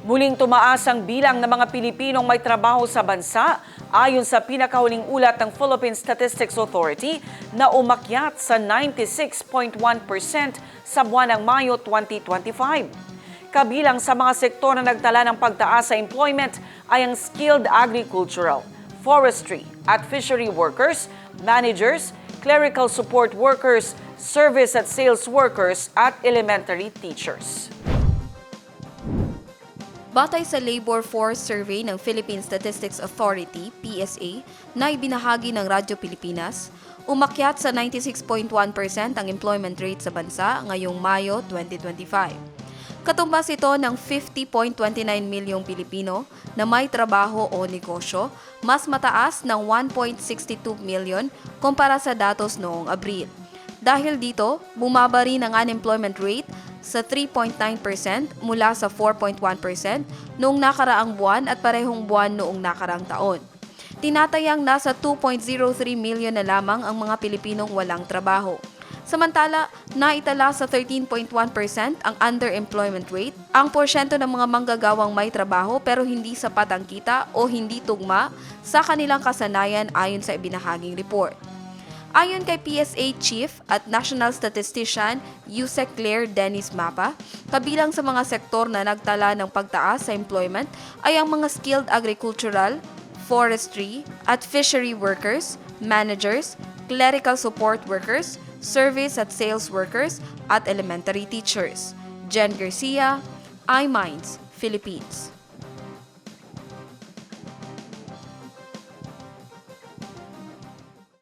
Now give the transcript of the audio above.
Muling tumaas ang bilang ng mga Pilipinong may trabaho sa bansa ayon sa pinakahuling ulat ng Philippine Statistics Authority na umakyat sa 96.1% sa buwan ng Mayo 2025. Kabilang sa mga sektor na nagtala ng pagtaas sa employment ay ang skilled agricultural, forestry at fishery workers, managers, clerical support workers, service at sales workers at elementary teachers. Batay sa Labor Force Survey ng Philippine Statistics Authority, PSA, na ibinahagi ng Radyo Pilipinas, umakyat sa 96.1% ang employment rate sa bansa ngayong Mayo 2025. Katumbas ito ng 50.29 milyong Pilipino na may trabaho o negosyo, mas mataas ng 1.62 milyon kumpara sa datos noong Abril. Dahil dito, bumaba rin ang unemployment rate sa 3.9% mula sa 4.1% noong nakaraang buwan at parehong buwan noong nakaraang taon. Tinatayang nasa 2.03 million na lamang ang mga Pilipinong walang trabaho. Samantala, naitala sa 13.1% ang underemployment rate, ang porsyento ng mga manggagawang may trabaho pero hindi sapat ang kita o hindi tugma sa kanilang kasanayan ayon sa ibinahaging report. Ayon kay PSA Chief at National Statistician Yusek Claire Dennis Mapa, kabilang sa mga sektor na nagtala ng pagtaas sa employment ay ang mga skilled agricultural, forestry, at fishery workers, managers, clerical support workers, service at sales workers, at elementary teachers. Jen Garcia, iMinds, Philippines.